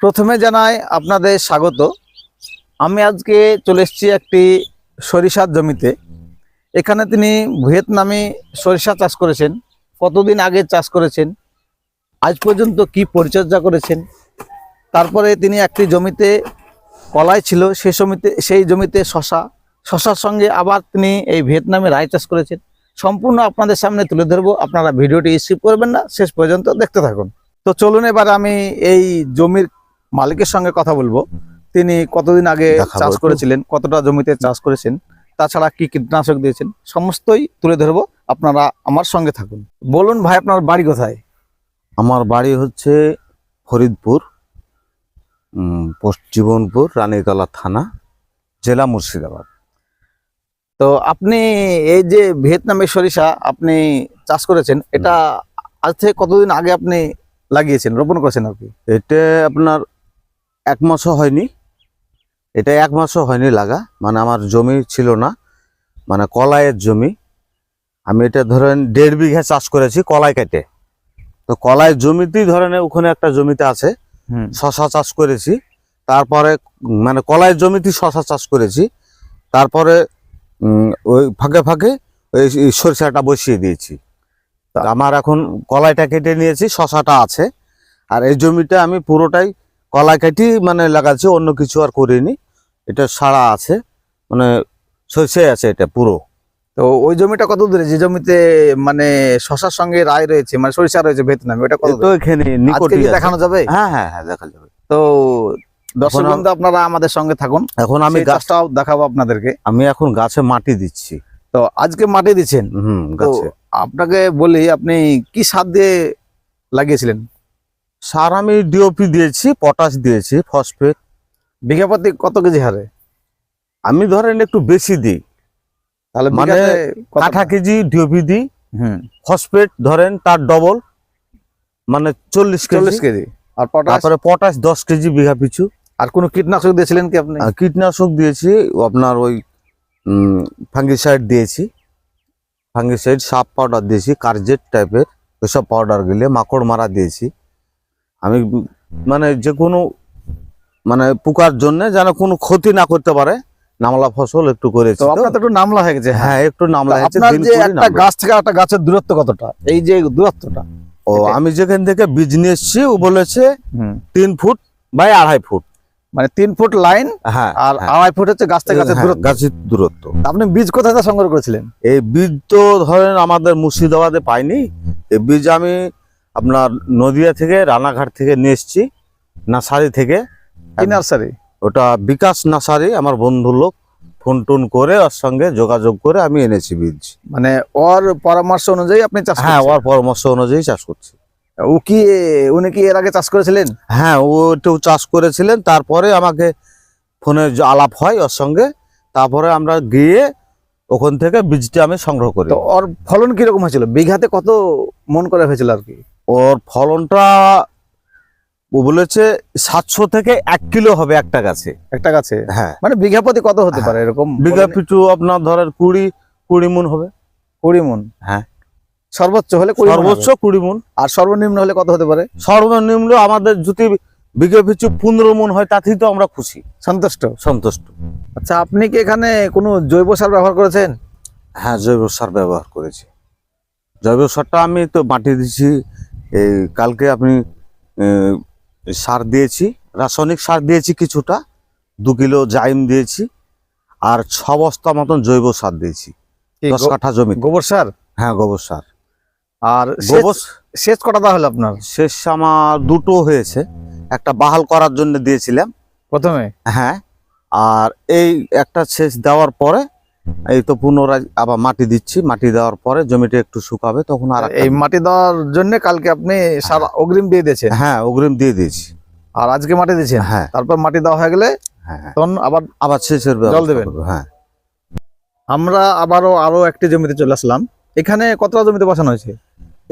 প্রথমে জানাই আপনাদের স্বাগত। আমি আজকে চলে এসেছি একটি সরিষার জমিতে। এখানে তিনি ভিয়েতনামি সরিষা চাষ করেছেন, কতদিন আগে চাষ করেছেন, আজ পর্যন্ত কি পরিচর্যা করেছেন, তারপরে তিনি একটি জমিতে কলাই ছিল সেই জমিতে সেই জমিতে শশা, শশার সঙ্গে আবার তিনি এই ভিয়েতনামে রায় চাষ করেছেন। সম্পূর্ণ আপনাদের সামনে তুলে ধরবো, আপনারা ভিডিওটি স্কিপ করবেন না, শেষ পর্যন্ত দেখতে থাকুন। তো চলুন এবার আমি এই জমির মালিকের সঙ্গে কথা বলব। তিনি কতদিন আগে চাষ করেছিলেন কতটা জমিতে চাষ করেছেন তাছাড়া কি কীটনাশক দিয়েছেন সমস্তই তুলে ধরবো। আপনারা আমার সঙ্গে থাকুন। বলুন ভাই আপনার বাড়ি কোথায়? আমার বাড়ি হচ্ছে ফরিদপুর জীবনপুর রানীতলা থানা জেলা মুর্শিদাবাদ। তো আপনি এই যে ভিয়েতনামের সরিষা আপনি চাষ করেছেন এটা আজ থেকে কতদিন আগে আপনি লাগিয়েছেন রোপণ করেছেন আর কি? এটা আপনার এক মাসও হয়নি। এটা এক মাসও হয়নি লাগা। মানে আমার জমি ছিল না। মানে কলাইয়ের জমি। আমি এটা ধরেন দেড় বিঘা চাষ করেছি কলাই কেটে। তো কলাই জমিতেই ধরেন ওখানে একটা জমিতে আছে। শশা চাষ করেছি। তারপরে মানে কলাইয়ের জমিতে শশা চাষ করেছি। তারপরে ওই ফাঁকে ফাঁকে ওই সরিষাটা বসিয়ে দিয়েছি। আমার এখন কলাইটা কেটে নিয়েছি শশাটা আছে। আর এই জমিটা আমি পুরোটাই কলাই কেটেই মানে লাগাচ্ছি অন্য কিছু আর করিনি। এটা সারা আছে মানে সরষে আছে এটা পুরো। তো ওই জমিটা কত দূরে? যে জমিতে মানে শশার সঙ্গে রায় রয়েছে মানে সরিষা রয়েছে ভিয়েতনামে ওটা কত তো? এখানে। দেখানো যাবে? হ্যাঁ হ্যাঁ হ্যাঁ দেখা যাবে। তো দর্শক বন্ধু আপনারা আমাদের সঙ্গে থাকুন। এখন আমি আমি গাছটাও দেখাবো আপনাদেরকে। আমি এখন গাছে মাটি দিচ্ছি। তো আজকে মাটি দিচ্ছেন? হুম গাছে। আপনাকে বলি আপনি কি সার দিয়ে লাগিয়েছিলেন? সার আমি ডিওপি দিয়েছি পটাশ দিয়েছি ফসফেট বিঘা প্রতি কত কেজি হারে? আমি ধরেন একটু বেশি দিই। তাহলে মানে কাঠা কেজি ডিওপি দিই। হুম। ফসফেট ধরেন তার ডবল মানে চল্লিশ চল্লিশ কেজি। কেজি আর তারপরে পটাশ দশ কেজি বিঘা পিছু। আর কোনো কীটনাশক দিয়েছিলেন কি আপনি? কীটনাশক দিয়েছি আপনার ওই ফাঙ্গিসাইড দিয়েছি। ফাঙ্গিসাইড সাপ পাউডার দিয়েছি কার্জেট টাইপের ওইসব পাউডারগুলো মাকড় মারা দিয়েছি। আমি মানে যে কোনো মানে পোকার জন্য যেন কোনো ক্ষতি না করতে পারে নামলা ফসল একটু করেছি তো তো। আপনার একটু নামলা হয়ে গেছে হ্যাঁ। হ্যাঁ একটু নামলা হয়েছে আপনার যে একটা গাছ থেকে একটা গাছের দূরত্ব কতটা? এই যে দূরত্বটা ও আমি যেখান থেকে বীজ নিয়ে এসেছি ও বলেছে তিন ফুট বাই আড়াই ফুট। মানে তিন ফুট লাইন হ্যাঁ আর হ্যাঁ, আড়াই ফুট হচ্ছে গাছ থেকে গাছের হ্যাঁ, দূরত্ব। গাছের দূরত্ব। আপনি বীজ কোথায় সংগ্রহ করেছিলেন? এই বীজ তো ধরেন আমাদের মুর্শিদাবাদে পাইনি। এই বীজ আমি আপনার নদিয়া থেকে রানাঘাট থেকে নিয়ে এসেছি নার্সারি থেকে। কি নার্সারি? ওটা বিকাশ নার্সারি আমার বন্ধু লোক ফোন টোন করে ওর সঙ্গে যোগাযোগ করে আমি এনেছি বীজ। মানে ওর পরামর্শ অনুযায়ী আপনি চাষ হ্যাঁ ওর পরামর্শ অনুযায়ী চাষ করছি। ও কি উনি কি এর আগে চাষ করেছিলেন? হ্যাঁ ও একটু চাষ করেছিলেন তারপরে আমাকে ফোনে আলাপ হয় ওর সঙ্গে তারপরে আমরা গিয়ে ওখান থেকে বীজটা আমি সংগ্রহ করি। ওর ফলন কীরকম হয়েছিল? বিঘাতে কত মন করে হয়েছিল আর কি? ওর ফলনটা ও বলেছে সাতশো থেকে এক কিলো হবে একটা গাছে। একটা গাছে? হ্যাঁ। মানে বিঘা প্রতি কত হতে পারে এরকম? বিঘা পিছু আপনার ধরেন কুড়ি কুড়ি মন হবে। কুড়ি মন? হ্যাঁ। সর্বোচ্চ হলে সর্বোচ্চ কুড়ি মন। আর সর্বনিম্ন হলে কত হতে পারে? সর্বনিম্ন আমাদের যদি বিঘা পিছু পনেরো মন হয় তাতেই তো আমরা খুশি। সন্তুষ্ট? সন্তুষ্ট। আচ্ছা আপনি কি এখানে কোনো জৈব সার ব্যবহার করেছেন? হ্যাঁ জৈব সার ব্যবহার করেছি। জৈব সারটা আমি তো মাটি দিয়েছি এই কালকে আপনি সার দিয়েছি রাসায়নিক সার দিয়েছি কিছুটা দু কিলো জাইম দিয়েছি আর ছ বস্তা মতন জৈব সার দিয়েছি দশ কাঠা জমি গোবর সার? হ্যাঁ গোবর সার। আর গোবর সেচ কটা দেওয়া হলো আপনার? শেষ আমার দুটো হয়েছে একটা বাহাল করার জন্য দিয়েছিলাম। প্রথমে? হ্যাঁ আর এই একটা সেচ দেওয়ার পরে এই তো পুনরায় আবার মাটি দিচ্ছি মাটি দেওয়ার পরে জমিটা একটু শুকাবে তখন আর এই মাটি দেওয়ার জন্য কালকে আপনি সারা অগ্রিম দিয়ে দিয়েছেন? হ্যাঁ অগ্রিম দিয়ে দিয়েছি। আর আজকে মাটি দিয়েছেন? হ্যাঁ। তারপর মাটি দেওয়া হয়ে গেলে হ্যাঁ হ্যাঁ। তখন আবার আবার সেচের ব্যবস্থা দেবেন? হ্যাঁ। আমরা আবারও আরও একটি জমিতে চলে আসলাম। এখানে কতটা জমিতে বসানো হয়েছে?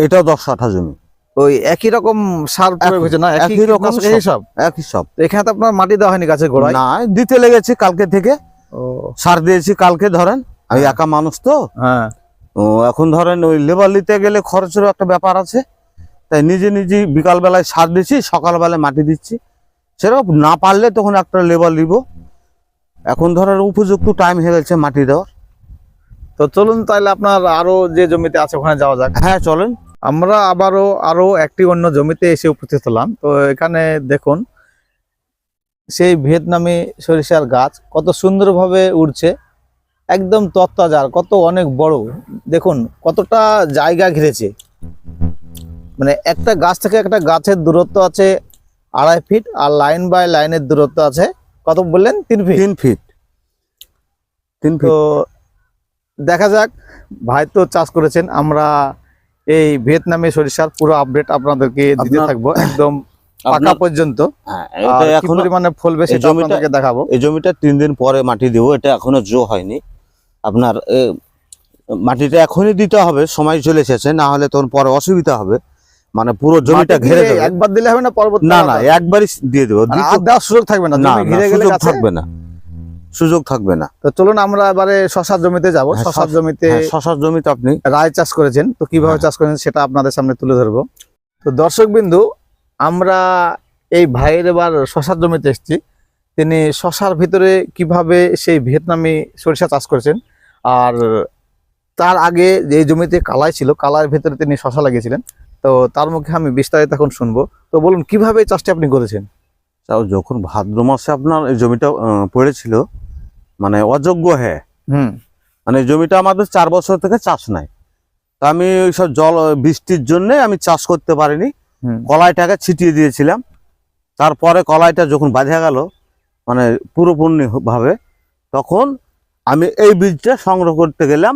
এটাও দশ আঠা জমি। ওই একই রকম সার প্রয়োগ হয়েছে না? একই রকম সব একই সব। এখানে তো আপনার মাটি দেওয়া হয়নি গাছের গোড়ায়? না দিতে লেগেছে কালকে থেকে। সার দিয়েছি কালকে ধরেন আমি হ্যাঁ। একা মানুষ তো। হ্যাঁ। ও, এখন ধরেন ওই লেবার নিতে গেলে খরচেরও একটা ব্যাপার আছে। তাই নিজে নিজে বিকাল বেলায় সার দিচ্ছি সকালবেলায় মাটি দিচ্ছি। সেরকম না পারলে তখন একটা লেবার নিব। এখন ধরেন উপযুক্ত টাইম হয়ে গেছে মাটি দেওয়ার। তো চলুন তাহলে আপনার আরও যে জমিতে আছে ওখানে যাওয়া যাক। হ্যাঁ চলেন। আমরা আবারও আরও একটি অন্য জমিতে এসে উপস্থিত হলাম। তো এখানে দেখুন সেই ভিয়েতনামি সরিষার গাছ কত সুন্দরভাবে উঠছে একদম তত্তাজার কত অনেক বড়। দেখুন কতটা জায়গা ঘিরেছে। মানে একটা গাছ থেকে একটা গাছের দূরত্ব আছে আড়াই ফিট আর লাইন বাই লাইনের দূরত্ব আছে কত বললেন? তিন ফিট। তিন ফিট। তিন তো দেখা যাক ভাই তো চাষ করেছেন আমরা এই ভিয়েতনামি সরিষার পুরো আপডেট আপনাদেরকে দিতে থাকব। একদম পাকা পর্যন্ত। হ্যাঁ, এখনও পরিমাণে ফলবে সেটা জমিটা- আপনাদেরকে দেখাবো। এই জমিটা তিন দিন পরে মাটি দেবো এটা এখনও জো হয়নি। আপনার মাটিটা এখনই দিতে হবে সময় চলে এসেছে না হলে তখন পরে অসুবিধা হবে। মানে পুরো জমিটা ঘিরে দেবে একবার দিলে হবে না না না একবারই দিয়ে দেবো। দেওয়ার সুযোগ থাকবে না ঘিরে গেলে থাকবে না। সুযোগ থাকবে না। তো চলুন আমরা এবারে শশার জমিতে যাব। হ্যাঁ, শশার জমিতে হ্যাঁ, শশার জমিতে আপনি রায় চাষ করেছেন। তো কীভাবে। চাষ করেছেন সেটা আপনাদের সামনে তুলে ধরবো। তো দর্শক বিন্দু আমরা এই ভাইয়ের এবার শশার জমিতে এসেছি। তিনি শশার ভিতরে কীভাবে সেই ভিয়েতনামি সরিষা চাষ করেছেন আর তার আগে যে জমিতে কালাই ছিল কালার ভিতরে তিনি শশা লাগিয়েছিলেন। তো তার মুখে আমি বিস্তারিত এখন শুনব। তো বলুন কীভাবে এই চাষটি আপনি করেছেন? তাও যখন ভাদ্র মাসে আপনার এই জমিটা পড়েছিল মানে অযোগ্য হ্যাঁ। হুম। মানে জমিটা আমাদের চার বছর থেকে চাষ নাই। তা আমি ওইসব জল বৃষ্টির জন্য আমি চাষ করতে পারিনি। কলাইটাকে ছিটিয়ে দিয়েছিলাম। তারপরে কলাইটা যখন বাঁধা গেল মানে পুরোপূর্ণ ভাবে তখন আমি এই বীজটা সংগ্রহ করতে গেলাম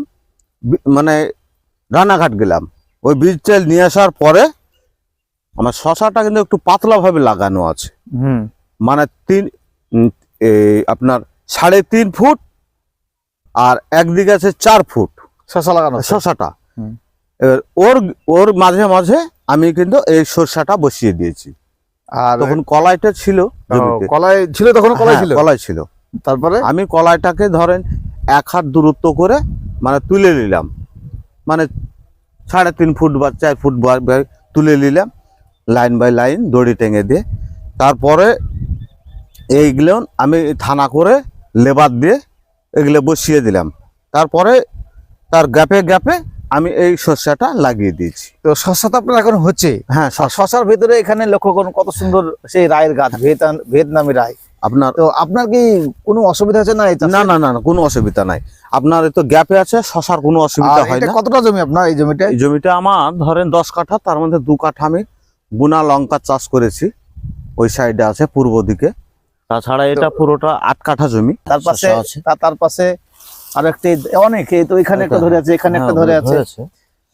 মানে রানাঘাট গেলাম। ওই বীজটা নিয়ে আসার পরে আমার শশাটা কিন্তু একটু পাতলাভাবে লাগানো আছে। হুম। মানে তিন এই আপনার সাড়ে তিন ফুট আর একদিকে আছে চার ফুট শশা লাগানো। শশাটা। এবার ওর ওর মাঝে মাঝে আমি কিন্তু এই সরষাটা বসিয়ে দিয়েছি। আর তখন কলাইটা ছিল কলাই ছিল তখন কলাই হ্যাঁ, ছিল? কলাই ছিল। তারপরে? আমি কলাইটাকে ধরেন এক হাত দূরত্ব করে মানে তুলে নিলাম। মানে সাড়ে তিন ফুট বা চার ফুট তুলে নিলাম লাইন বাই লাইন দড়ি টেঙে দিয়ে। তারপরে এইগুলো আমি থানা করে লেবার দিয়ে এগুলো বসিয়ে দিলাম। তারপরে তার গ্যাপে গ্যাপে আমি এই শস্যটা লাগিয়ে দিয়েছি। তো শশা তো আপনার এখন হচ্ছে? হ্যাঁ শশার ভিতরে এখানে লক্ষ্য করুন কত সুন্দর সেই রায়ের গাছ ভিয়েতনাম রায়। আপনার তো আপনার কি কোনো অসুবিধা আছে না? না না না কোনো অসুবিধা নাই। আপনার তো গ্যাপে আছে শশার কোনো অসুবিধা হয় না। কতটা জমি আপনার এই জমিটা এই জমিটা আমার ধরেন দশ কাঠা তার মধ্যে দু কাঠা আমি বুনা লঙ্কা চাষ করেছি। ওই সাইডে আছে পূর্ব দিকে। তাছাড়া এটা পুরোটা আট কাঠা জমি তার পাশে তার পাশে আর একটা অনেক এই তো এখানে একটা ধরে আছে এখানে একটা হ্যাঁ, ধরে আছে।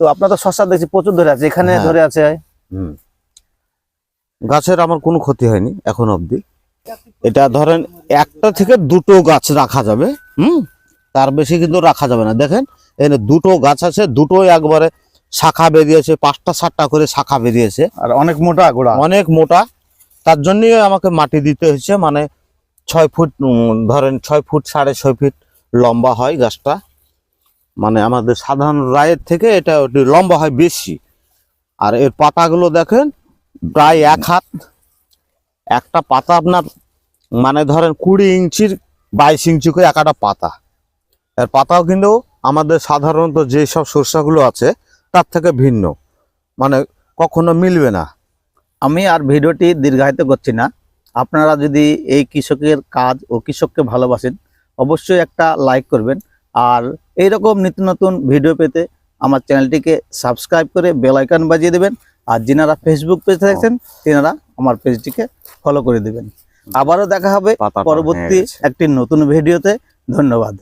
তো আপনার তো শশা দেখছি প্রচুর ধরে আছে এখানে হ্যাঁ। ধরে আছে। গাছের আমার কোনো ক্ষতি হয়নি এখন অবধি। এটা ধরেন একটা থেকে দুটো গাছ রাখা যাবে হুম? তার বেশি কিন্তু রাখা যাবে না। দেখেন এখানে দুটো গাছ আছে দুটো একবারে শাখা বেরিয়েছে পাঁচটা সাতটা করে শাখা বেরিয়েছে। আর অনেক মোটা গোড়া। অনেক মোটা তার জন্যই আমাকে মাটি দিতে হয়েছে মানে ছয় ফুট উম, ধরেন ছয় ফুট সাড়ে ছয় ফিট লম্বা হয় গাছটা। মানে আমাদের সাধারণ রায়ের থেকে এটা লম্বা হয় বেশি। আর এর পাতাগুলো দেখেন, প্রায় এক হাত। একটা পাতা আপনার মানে ধরেন কুড়ি ইঞ্চির বাইশ ইঞ্চি করে এক একটা পাতা। এর পাতাও কিন্তু আমাদের সাধারণত যেসব সরষাগুলো আছে, তার থেকে ভিন্ন। মানে কখনো মিলবে না। আমি আর ভিডিওটি দীর্ঘায়িত করছি না। আপনারা যদি এই কৃষকের কাজ ও কৃষককে ভালোবাসেন অবশ্যই একটা লাইক করবেন। আর এইরকম নিত্য নতুন ভিডিও পেতে আমার চ্যানেলটিকে সাবস্ক্রাইব করে বেল আইকন বাজিয়ে দেবেন। আর যিনারা ফেসবুক পেজ দেখছেন তেনারা আমার পেজটিকে ফলো করে দেবেন। আবারও দেখা হবে পরবর্তী হয়ে। একটি নতুন ভিডিওতে ধন্যবাদ।